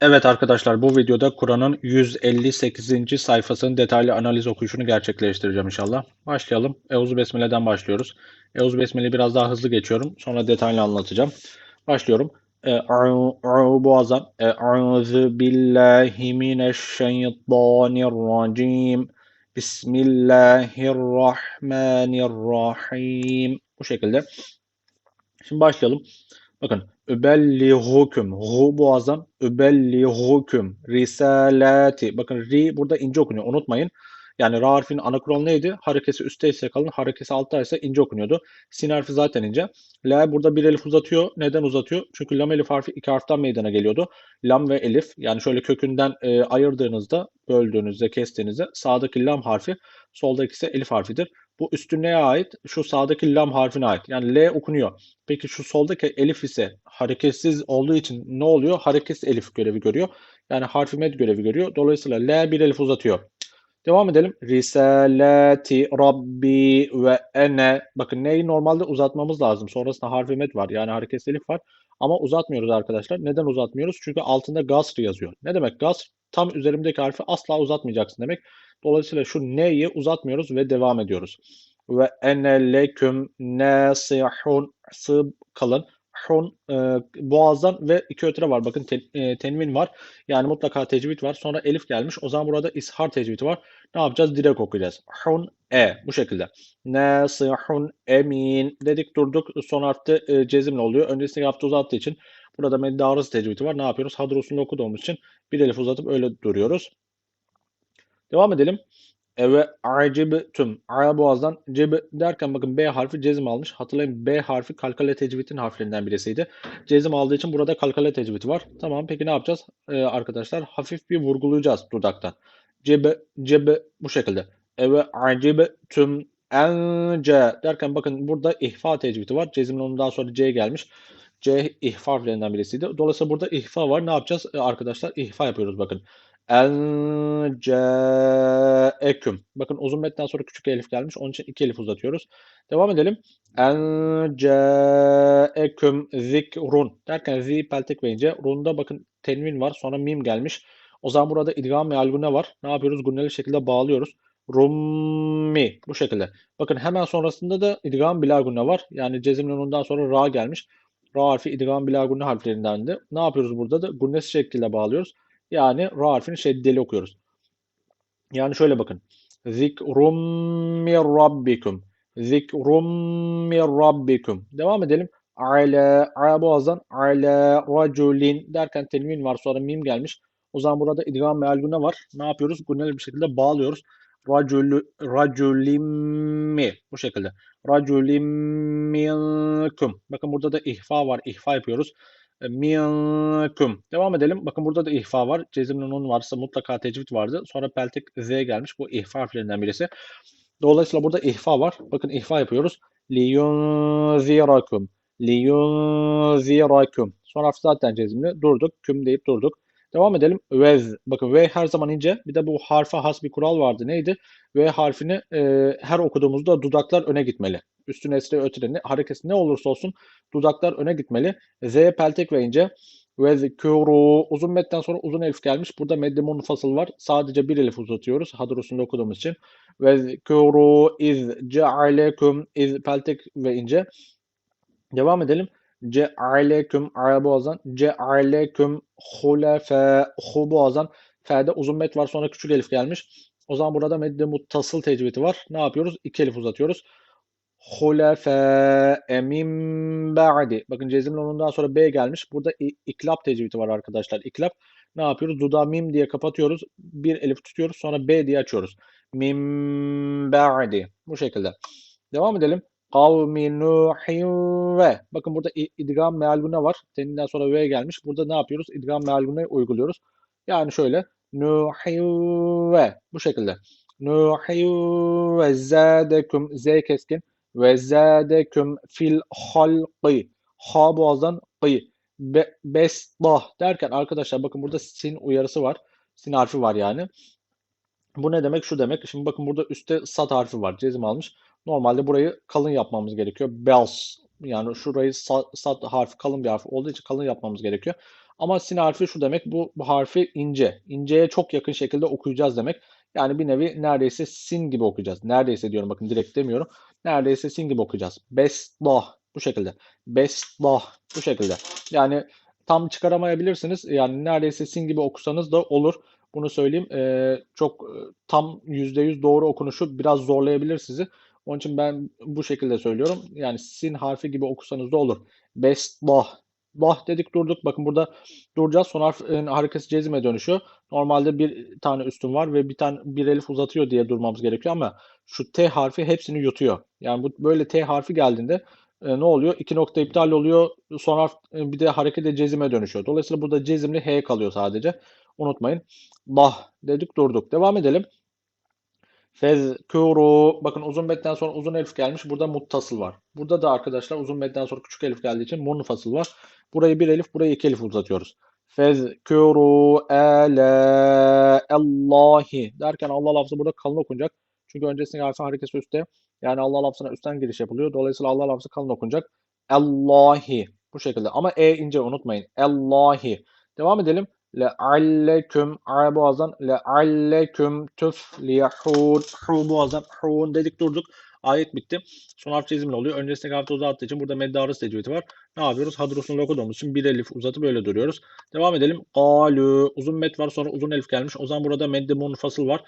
Evet arkadaşlar bu videoda Kur'an'ın 158. sayfasının detaylı analiz okuyuşunu gerçekleştireceğim inşallah. Başlayalım. Euzu Besmele'den başlıyoruz. Euzu Besmele'yi biraz daha hızlı geçiyorum. Sonra detaylı anlatacağım. Başlıyorum. E'u boğazdan. Euzu billahi mineşşeytanirracim. Bismillahirrahmanirrahim. Bu şekilde. Şimdi başlayalım. Bakın Übellihukum. Hu boğazdan. Übellihukum. Risalati. Bakın ri burada ince okunuyor. Unutmayın. Yani ra harfinin ana kural neydi? Harekesi üstte ise kalın, harekesi altta ince okunuyordu. Sin harfi zaten ince. La burada bir elif uzatıyor. Neden uzatıyor? Çünkü lam elif harfi iki harften meydana geliyordu. Lam ve elif yani şöyle kökünden e, ayırdığınızda, böldüğünüzde, kestiğinizde sağdaki lam harfi, soldaki ise elif harfidir. Bu üstün neye ait? Şu sağdaki lam harfine ait. Yani L okunuyor. Peki şu soldaki elif ise hareketsiz olduğu için ne oluyor? Hareketsiz elif görevi görüyor. Yani harfi med görevi görüyor. Dolayısıyla L bir elif uzatıyor. Devam edelim. Risalati Rabbi ve ene. Bakın neyi normalde uzatmamız lazım. Sonrasında harfi met var. Yani hareketsiz elif var. Ama uzatmıyoruz arkadaşlar. Neden uzatmıyoruz? Çünkü altında gasr yazıyor. Ne demek gasr? Tam üzerimdeki harfi asla uzatmayacaksın demek. Dolayısıyla şu neyi uzatmıyoruz ve devam ediyoruz. Ve ene leküm nasihun kalın. Hun e, boğazdan ve iki ötüre var. Bakın te, e, tenvin var. Yani mutlaka tecvid var. Sonra elif gelmiş. O zaman burada ishar tecvidi var. Ne yapacağız? Direkt okuyacağız. Hun e bu şekilde. Nasihun emin dedik durduk. Son harfte e, cezimle oluyor. Öncesinde yaptığı uzattığı için burada medde arası tecvidi var. Ne yapıyoruz? Hadrosunu okuduğumuz için bir elif uzatıp öyle duruyoruz. Devam edelim. Ve acibtüm. A boğazdan cib derken bakın B harfi cezim almış. Hatırlayın B harfi kalkale tecvidin harflerinden birisiydi. Cezim aldığı için burada kalkale tecvidi var. Tamam peki ne yapacağız? Ee, arkadaşlar hafif bir vurgulayacağız dudaktan. Cib, cib bu şekilde. Ve acibtüm ence derken bakın burada ihfa tecvidi var. Cezimin ondan sonra C gelmiş. C ihfa harflerinden birisiydi. Dolayısıyla burada ihfa var. Ne yapacağız? Ee, arkadaşlar ihfa yapıyoruz bakın. En caeküm. Bakın uzun metten sonra küçük elif gelmiş. Onun için iki elif uzatıyoruz. Devam edelim. En caeküm zikrun. Derken zi peltek ve. Run'da bakın tenvin var. Sonra mim gelmiş. O zaman burada idgam meal gunne var. Ne yapıyoruz? Gunneli şekilde bağlıyoruz. Rummi. Bu şekilde. Bakın hemen sonrasında da idgam bila gunne var. Yani cezimli ondan sonra ra gelmiş. Ra harfi idgam bila gunne harflerindendi. Ne yapıyoruz burada da? Gunnesi şekilde bağlıyoruz. Yani ra harfini şeddeli okuyoruz. Yani şöyle bakın. Zikrum mir rabbikum. Zikrum mir rabbikum. Devam edelim. Ala, ala boğazdan ala raculin derken tenvin var sonra mim gelmiş. O zaman burada idgam meal güne var. Ne yapıyoruz? Günneli bir şekilde bağlıyoruz. Racul, raculimmi bu şekilde. Raculimminkum. Bakın burada da ihfa var. İhfa yapıyoruz minkum. Devam edelim. Bakın burada da ihfa var. Cezimli nun varsa mutlaka tecvid vardı. Sonra peltek z gelmiş. Bu ihfa harflerinden birisi. Dolayısıyla burada ihfa var. Bakın ihfa yapıyoruz. Liyunzirakum. Liyunzirakum. Son harf zaten cezimli. Durduk. Küm deyip durduk. Devam edelim. Vez. Bakın V her zaman ince. Bir de bu harfe has bir kural vardı. Neydi? V harfini e, her okuduğumuzda dudaklar öne gitmeli. Üstüne esre ötüreni hareketi ne olursa olsun dudaklar öne gitmeli. Z peltek ve ince. Ve zikuru uzun metten sonra uzun elif gelmiş. Burada medde munfasıl var. Sadece bir elif uzatıyoruz. Hadrosunda okuduğumuz için. Ve zikuru iz cealekum iz peltek ve ince. Devam edelim. Cealeküm ara boğazdan. Cealeküm hulefe hu boğazdan. F'de uzun met var sonra küçük elif gelmiş. O zaman burada medde muttasıl tecvidi var. Ne yapıyoruz? İki elif uzatıyoruz. Hulefe min ba'di. Bakın cezimli onundan sonra B gelmiş. Burada iklap tecvidi var arkadaşlar. İklap ne yapıyoruz? Duda mim diye kapatıyoruz. Bir elif tutuyoruz. Sonra B diye açıyoruz. Min ba'di. Bu şekilde. Devam edelim. Kavmi Nuhin ve. Bakın burada idgam mealgune var. Teninden sonra V gelmiş. Burada ne yapıyoruz? İdgam mealgune uyguluyoruz. Yani şöyle. Nuhin ve. Bu şekilde. Nuhin ve zâdeküm. Z keskin. Ve zâdeküm fil halqi. Ha boğazdan kı. Be, beslah derken arkadaşlar bakın burada sin uyarısı var. Sin harfi var yani. Bu ne demek? Şu demek. Şimdi bakın burada üstte sat harfi var. Cezim almış. Normalde burayı kalın yapmamız gerekiyor. Bells yani şurayı sat, harfi kalın bir harf olduğu için kalın yapmamız gerekiyor. Ama sin harfi şu demek. Bu, bu harfi ince. İnceye çok yakın şekilde okuyacağız demek. Yani bir nevi neredeyse sin gibi okuyacağız. Neredeyse diyorum bakın direkt demiyorum. Neredeyse sin gibi okuyacağız. Beslah bu şekilde. Beslah bu şekilde. Yani tam çıkaramayabilirsiniz. Yani neredeyse sin gibi okusanız da olur. Bunu söyleyeyim. Ee, çok e, tam %100 doğru okunuşu biraz zorlayabilir sizi. Onun için ben bu şekilde söylüyorum. Yani sin harfi gibi okusanız da olur. Beslah. Lah dedik durduk. Bakın burada duracağız. Son harfin harekesi cezime dönüşüyor. Normalde bir tane üstün var ve bir tane bir elif uzatıyor diye durmamız gerekiyor ama şu T harfi hepsini yutuyor. Yani bu böyle T harfi geldiğinde e, ne oluyor? İki nokta iptal oluyor. Son harf e, bir de harekete cezime dönüşüyor. Dolayısıyla burada cezimli H kalıyor sadece. Unutmayın. Bah dedik durduk. Devam edelim. Fezkuru. Bakın uzun metten sonra uzun elif gelmiş. Burada muttasıl var. Burada da arkadaşlar uzun metten sonra küçük elif geldiği için munfasıl var. Burayı bir elif, burayı iki elif uzatıyoruz. Fezkuru ala Allahi derken Allah lafzı burada kalın okunacak. Çünkü öncesinde harfin harekesi üstte. Yani Allah lafzına üstten giriş yapılıyor. Dolayısıyla Allah lafzı kalın okunacak. Allahi. Bu şekilde. Ama E ince unutmayın. Allahi. Devam edelim. Lealleküm a boğazdan lealleküm tüflihun hu boğazdan hun dedik durduk. Ayet bitti. Son harf çizimli oluyor. Öncesindeki harfi uzattığı için burada meddarız tecvidi var. Ne yapıyoruz? Hadrusunu okuduğumuz için bir elif uzatıp böyle duruyoruz. Devam edelim. Galu. Uzun met var sonra uzun elif gelmiş. O zaman burada medde munfasıl var.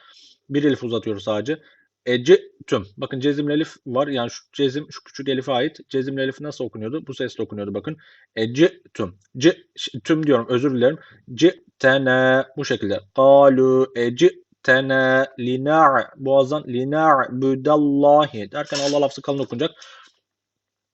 Bir elif uzatıyoruz sadece. Ecetüm. Bakın cezimli elif var. Yani şu cezim şu küçük elife ait. Cezimli elif nasıl okunuyordu? Bu sesle okunuyordu bakın. Ecetüm. C tüm diyorum özür dilerim. Citene bu şekilde. Kalu ecitene lina' boğazdan lina' budallahi derken Allah lafzı kalın okunacak.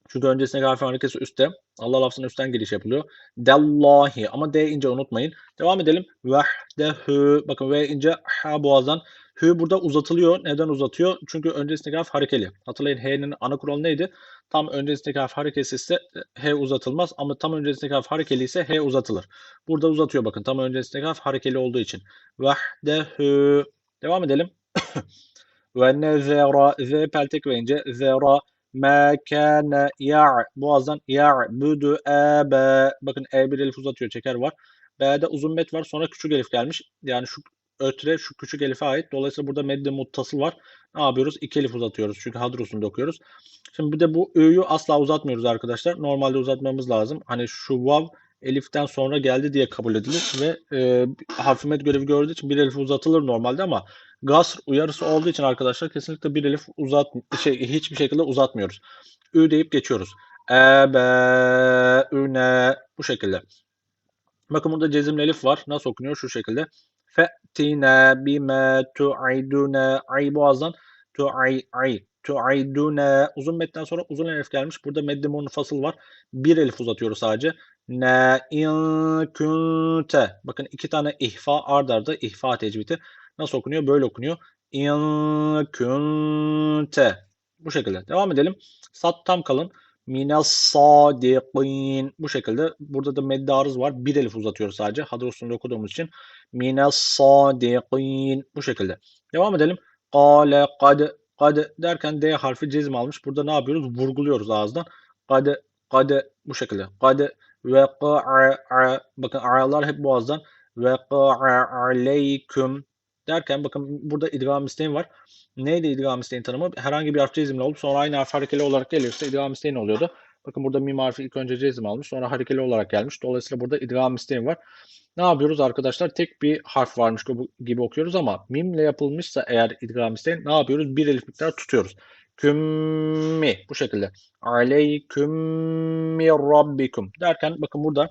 Çünkü öncesinde harfin harekesi üstte. Allah lafzının üstten giriş yapılıyor. Dallahi ama D ince unutmayın. Devam edelim. Vehdehu. Bakın V ince ha boğazdan Hü burada uzatılıyor. Neden uzatıyor? Çünkü öncesindeki harf harekeli. Hatırlayın H'nin ana kuralı neydi? Tam öncesindeki harf harekesi ise H uzatılmaz ama tam öncesindeki harf harekeli ise H uzatılır. Burada uzatıyor bakın. Tam öncesindeki harf harekeli olduğu için. Vahdehu. Devam edelim. Ve nezera. Z peltek ve. Zera. Ma kana ya' boğazdan ya'budu ebe. Bakın E bir elif uzatıyor. Çeker var. B'de uzun met var. Sonra küçük elif gelmiş. Yani şu ötre şu küçük elife ait. Dolayısıyla burada medde muttasıl var. Ne yapıyoruz? İki elif uzatıyoruz. Çünkü hadrusunu okuyoruz. Şimdi bir de bu ö'yü asla uzatmıyoruz arkadaşlar. Normalde uzatmamız lazım. Hani şu vav eliften sonra geldi diye kabul edilir ve e, harfimet görevi gördüğü için bir elif uzatılır normalde ama gasr uyarısı olduğu için arkadaşlar kesinlikle bir elif uzat şey hiçbir şekilde uzatmıyoruz. Ü deyip geçiyoruz. Ebe, üne bu şekilde. Bakın burada cezimli elif var. Nasıl okunuyor? Şu şekilde. Fe'tina bime tu'iduna ay boğazdan tu'ay ay tu'iduna uzun metten sonra uzun elif gelmiş. Burada medde munfasıl var. Bir elif uzatıyoruz sadece. Ne in kunte. Bakın iki tane ihfa ard arda ihfa tecvidi. Nasıl okunuyor? Böyle okunuyor. In kunte. Bu şekilde. Devam edelim. Sat tam kalın. Minas sadiqin. Bu şekilde. Burada da medde arız var. Bir elif uzatıyoruz sadece. Hadrosunu okuduğumuz için. Minas sadiqin. Bu şekilde. Devam edelim. Kale kad kad derken D harfi cezim almış. Burada ne yapıyoruz? Vurguluyoruz ağızdan. Kad kad bu şekilde. Kad ve qa'a bakın a'lar hep boğazdan ve qa'a aleyküm derken bakın burada idgam isteğin var. Neydi idgam isteğin tanımı? Herhangi bir harf cezimli olup sonra aynı harf harekeli olarak gelirse idgam isteğin oluyordu. Bakın burada mim harfi ilk önce cezim almış sonra harekeli olarak gelmiş. Dolayısıyla burada idgam isteğin var. Ne yapıyoruz arkadaşlar? Tek bir harf varmış gibi okuyoruz ama mimle yapılmışsa eğer idgam isteğin ne yapıyoruz? Bir elif miktar tutuyoruz. Kümmi bu şekilde. Aleykümmi rabbikum derken bakın burada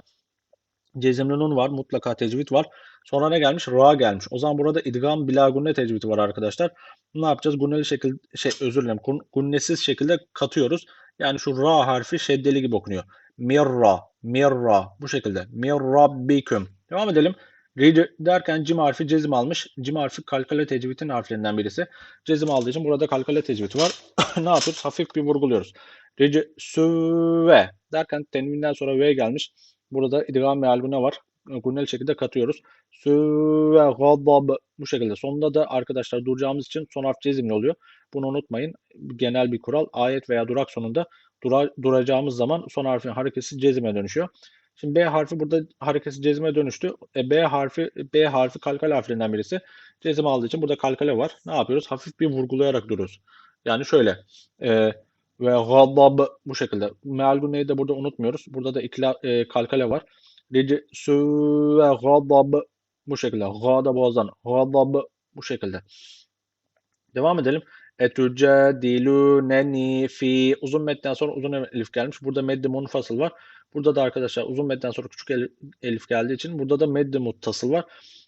cezimli nun var. Mutlaka tecvid var. Sonra ne gelmiş? Ra gelmiş. O zaman burada idgam bila gunne tecvidi var arkadaşlar. Ne yapacağız? Gunneli şekilde şey özür dilerim. Gunnesiz şekilde katıyoruz. Yani şu ra harfi şeddeli gibi okunuyor. Mirra, mirra bu şekilde. Mirrabbiküm. Devam edelim. Read derken cim harfi cezim almış. Cim harfi kalkale tecvidin harflerinden birisi. Cezim aldığı için burada kalkale tecvidi var. ne yapıyoruz? Hafif bir vurguluyoruz. Read süve derken tenvinden sonra V gelmiş. Burada idgam mealgune var. Gunnel şekilde katıyoruz. Süve gadab bu şekilde. Sonunda da arkadaşlar duracağımız için son harf cezimli oluyor. Bunu unutmayın. Genel bir kural. Ayet veya durak sonunda dura, duracağımız zaman son harfin harekesi cezime dönüşüyor. Şimdi B harfi burada harekesi cezime dönüştü. E, B harfi B harfi kalkale harflerinden birisi. Cezim aldığı için burada kalkale var. Ne yapıyoruz? Hafif bir vurgulayarak duruyoruz. Yani şöyle. E, ve gadab bu şekilde. Mealguneyi de burada unutmuyoruz. Burada da ikla, e, kalkale var. Ricsu ve gadab bu şekilde. Gada boğazdan. Gadab bu şekilde. Devam edelim. Etücedilûneni fi uzun metten sonra uzun elif gelmiş. Burada meddi munfasıl var. Burada da arkadaşlar uzun metten sonra küçük elif geldiği için burada da meddi muttasıl var.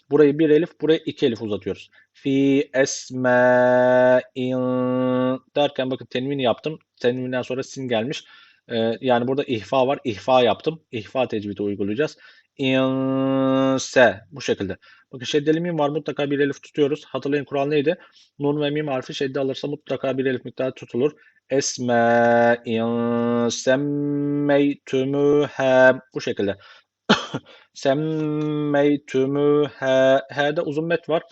Burayı bir elif, burayı iki elif uzatıyoruz. Fi esma'in derken bakın tenvini yaptım. Tenvinden sonra sin gelmiş. Ee, yani burada ihfa var. İhfa yaptım. İhfa tecvidi uygulayacağız. İnse bu şekilde. Bakın şeddeli mim var. Mutlaka bir elif tutuyoruz. Hatırlayın kural neydi? Nun ve mim harfi şedde alırsa mutlaka bir elif miktarı tutulur. Esma'in semmeytümühe bu şekilde. Semmeytümühe H'de uzun met var.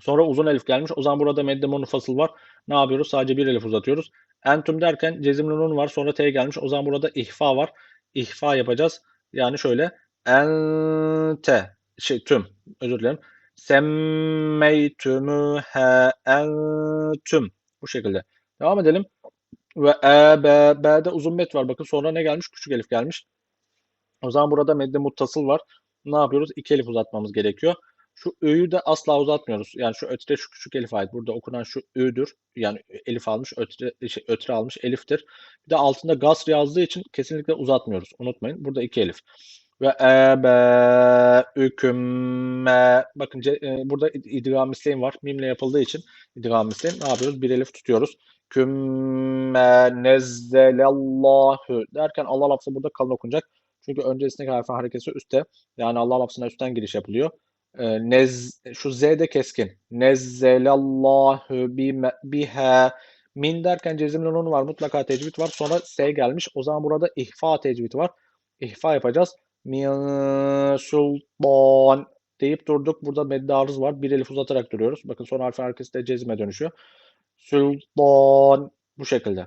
Sonra uzun elif gelmiş. O zaman burada medde munfasıl var. Ne yapıyoruz? Sadece bir elif uzatıyoruz. Entüm derken cezimli nun var. Sonra T gelmiş. O zaman burada ihfa var. İhfa yapacağız. Yani şöyle ente şey tüm özür dilerim. Semmeytümühe entüm. Bu şekilde. Devam edelim. Ve e, b, b'de uzun met var. Bakın sonra ne gelmiş? Küçük elif gelmiş. O zaman burada medde muttasıl var. Ne yapıyoruz? İki elif uzatmamız gerekiyor. Şu ö'yü de asla uzatmıyoruz. Yani şu ötre şu küçük elif ait. Burada okunan şu ö'dür. Yani elif almış, ötre, şey, ötre almış eliftir. Bir de altında gasr yazdığı için kesinlikle uzatmıyoruz. Unutmayın. Burada iki elif. Ve ebeükümme bakın e, burada idgam misleyin var. Mimle yapıldığı için idgam misleyin. Ne yapıyoruz? Bir elif tutuyoruz. Kümme nezzelallahu derken Allah lafzı burada kalın okunacak. Çünkü öncesindeki harfin hareketi üstte. Yani Allah lafzına üstten giriş yapılıyor. E, nez, şu Z'de keskin. Nezzelallahu biha min derken cezimli nun var. Mutlaka tecvid var. Sonra S gelmiş. O zaman burada ihfa tecvid var. İhfa yapacağız min sultan deyip durduk. Burada medde arız var. Bir elif uzatarak duruyoruz. Bakın son harfi arkası da cezime dönüşüyor. Sultan bu şekilde.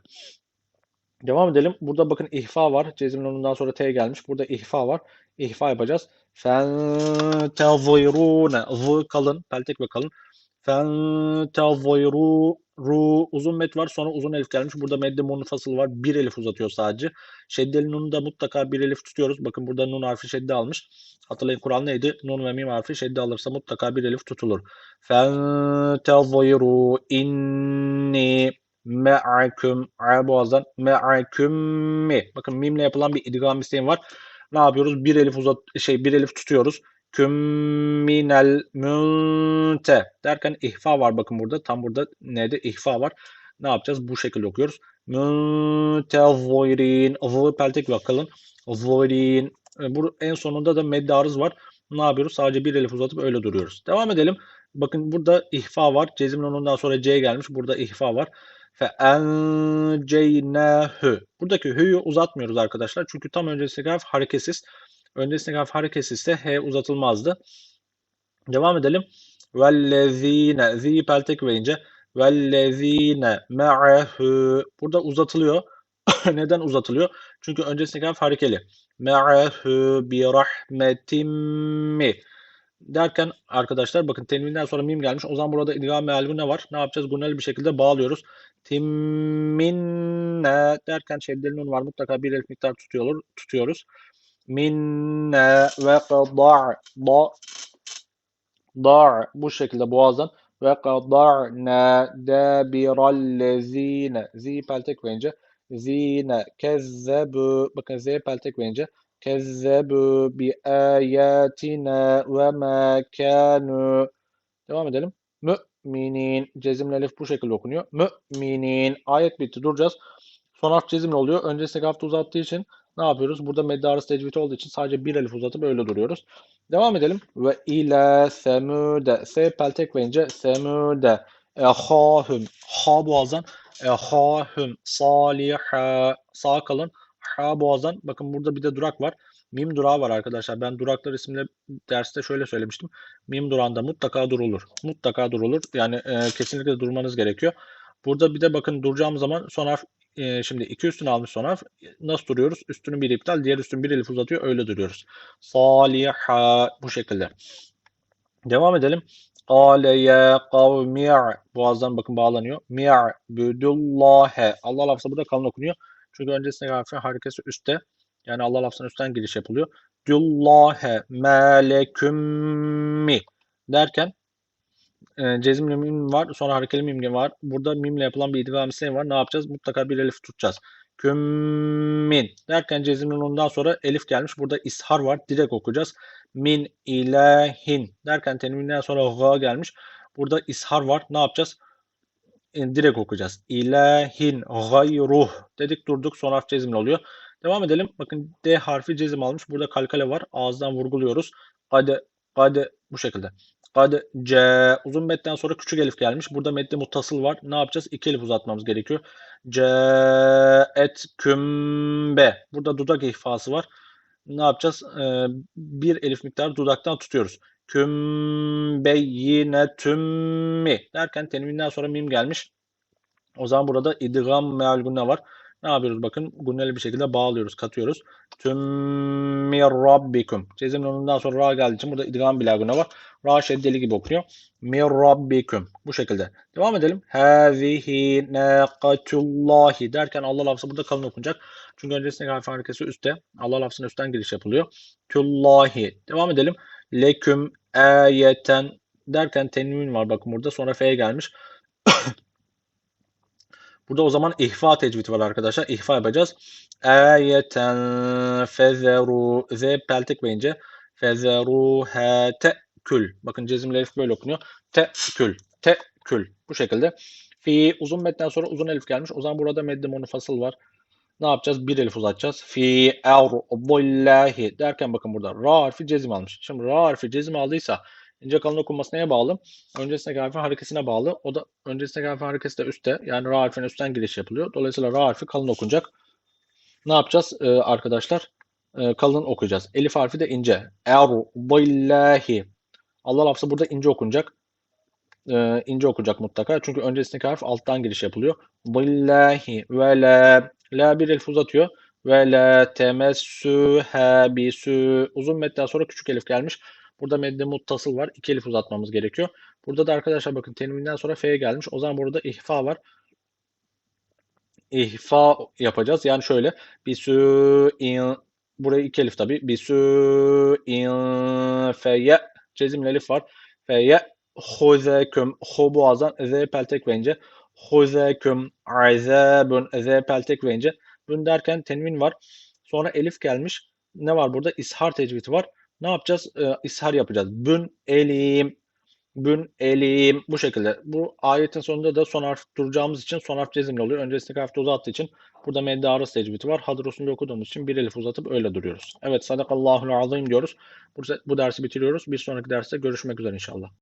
Devam edelim. Burada bakın ihfa var. Cezimle ondan sonra T gelmiş. Burada ihfa var. İhfa yapacağız. Fentazirune. V kalın. Peltek ve kalın. Fentazirû ru uzun met var sonra uzun elif gelmiş. Burada medde munfasıl var. Bir elif uzatıyor sadece. Şeddeli nunu da mutlaka bir elif tutuyoruz. Bakın burada nun harfi şedde almış. Hatırlayın Kur'an neydi? Nun ve mim harfi şedde alırsa mutlaka bir elif tutulur. Fentazirû inni me'akum boğazdan me'akum mi. Bakın mimle yapılan bir idgam isteğim var. Ne yapıyoruz? Bir elif uzat şey bir elif tutuyoruz kümminel münte derken ihfa var bakın burada. Tam burada neydi? ihfa var. Ne yapacağız? Bu şekilde okuyoruz. Müntezirin. Vı peltek bakalım. Zirin. E, bu en sonunda da meddarız var. Ne yapıyoruz? Sadece bir elif uzatıp öyle duruyoruz. Devam edelim. Bakın burada ihfa var. Cezimle onundan sonra C gelmiş. Burada ihfa var. Fe enceynehu. Buradaki hü'yü uzatmıyoruz arkadaşlar. Çünkü tam öncesi harf hareketsiz. Öncesindeki harf hareketsiz ise H uzatılmazdı. Devam edelim. Vellezine zi peltek verince vellezine me'ahu burada uzatılıyor. Neden uzatılıyor? Çünkü öncesindeki harf harekeli. Me'ahu bi rahmetimmi derken arkadaşlar bakın tenvinden sonra mim gelmiş. O zaman burada idgam meal ne var? Ne yapacağız? Gunel bir şekilde bağlıyoruz. Timminne derken şeddeli nun var. Mutlaka bir elif miktar tutuyor, tutuyoruz minne ve qada' da da' bu şekilde boğazdan ve qada'na dabirallezine zi peltek verince zine kezzebu bakın z peltek verince kezzebu bi ayatina ve ma kanu devam edelim müminin cezimli elif bu şekilde okunuyor müminin ayet bitti duracağız son harf cezimli oluyor öncesindeki harf uzattığı için ne yapıyoruz? Burada medde arası tecvidi olduğu için sadece bir elif uzatıp öyle duruyoruz. Devam edelim. Ve ile semüde. S peltek verince semüde. Ehahüm. Ha boğazdan. Ehahüm. Saliha. Sağ kalın. Ha boğazdan. Bakın burada bir de durak var. Mim durağı var arkadaşlar. Ben duraklar isimli derste şöyle söylemiştim. Mim durağında mutlaka durulur. Mutlaka durulur. Yani e, kesinlikle durmanız gerekiyor. Burada bir de bakın duracağım zaman son harf e, şimdi iki üstünü almış son harf. Nasıl duruyoruz? Üstünün bir iptal, diğer üstün bir elif uzatıyor. Öyle duruyoruz. Saliha bu şekilde. Devam edelim. Kale ya kavmi boğazdan bakın bağlanıyor. Mi'budullahe. Allah lafzı burada kalın okunuyor. Çünkü öncesinde harfin harekesi üstte. Yani Allah lafzının üstten giriş yapılıyor. Dullahe melekümmi derken e, cezimli mim var. Sonra harekeli mim var. Burada mimle yapılan bir idgam isteği var. Ne yapacağız? Mutlaka bir elif tutacağız. Kümmin derken cezimli ondan sonra elif gelmiş. Burada ishar var. Direkt okuyacağız. Min ilahin derken tenvinden sonra ga gelmiş. Burada ishar var. Ne yapacağız? E, direkt okuyacağız. İlahin gayruh dedik durduk. Son harf cezimli oluyor. Devam edelim. Bakın D harfi cezim almış. Burada kalkale var. Ağızdan vurguluyoruz. Kade, kade bu şekilde. Kad C uzun metten sonra küçük elif gelmiş. Burada metni muttasıl var. Ne yapacağız? İki elif uzatmamız gerekiyor. C et kümbe. Burada dudak ihfası var. Ne yapacağız? Ee, bir elif miktarı dudaktan tutuyoruz. Kümbe yine tümmi derken tenvinden sonra mim gelmiş. O zaman burada idgam meal gunne var. Ne yapıyoruz? Bakın gunneli bir şekilde bağlıyoruz, katıyoruz. Tümmi rabbikum. Cezim onundan sonra ra geldiği için burada idgam bilagına var. Ra şeddeli gibi okunuyor. Mir rabbikum. Bu şekilde. Devam edelim. Hazihi naqatullahi derken Allah lafzı burada kalın okunacak. Çünkü öncesindeki harf harekesi üstte. Allah lafzının üstten giriş yapılıyor. Tullahi. Devam edelim. Leküm ayeten derken tenvin var bakın burada. Sonra F'ye gelmiş. Burada o zaman ihfa tecvidi var arkadaşlar. İhfa yapacağız. Ayeten fezeru z peltek beyince fezeru tekül. Bakın cezimli elif böyle okunuyor. Tekül. Tekül. Bu şekilde. Fi uzun metten sonra uzun elif gelmiş. O zaman burada medde monofasıl var. Ne yapacağız? Bir elif uzatacağız. Fi erbullahi derken bakın burada ra harfi cezim almış. Şimdi ra harfi cezim aldıysa ince kalın okunması neye bağlı? Öncesindeki harfin harekesine bağlı. O da öncesindeki harfin harekesi de üstte. Yani ra harfinin üstten giriş yapılıyor. Dolayısıyla ra harfi kalın okunacak. Ne yapacağız ee, arkadaşlar? Ee, kalın okuyacağız. Elif harfi de ince. Erbullahi. Allah lafzı burada ince okunacak. Ee, ince okunacak mutlaka. Çünkü öncesindeki harf alttan giriş yapılıyor. Billahi ve la la bir elif uzatıyor. Ve la temessühe bisü uzun metten sonra küçük elif gelmiş. Burada medde muttasıl var. İki elif uzatmamız gerekiyor. Burada da arkadaşlar bakın tenvinden sonra F'ye gelmiş. O zaman burada ihfa var. İhfa yapacağız. Yani şöyle bisü in buraya iki elif tabi. Bisü in feye cezimli elif var. Feye huzeküm hu boğazdan z peltek verince huzeküm azabun z peltek verince bun derken tenvin var. Sonra elif gelmiş. Ne var burada? İshar tecvidi var. Ne yapacağız? Ee, ishar yapacağız. Bün elim bün elim bu şekilde. Bu ayetin sonunda da son harf duracağımız için son harf cezimli oluyor. Öncesindeki harfte uzattığı için burada medde arası tecvidi var. Hadrosunda okuduğumuz için bir elif uzatıp öyle duruyoruz. Evet sadakallahul azim diyoruz. Bu, bu dersi bitiriyoruz. Bir sonraki derste görüşmek üzere inşallah.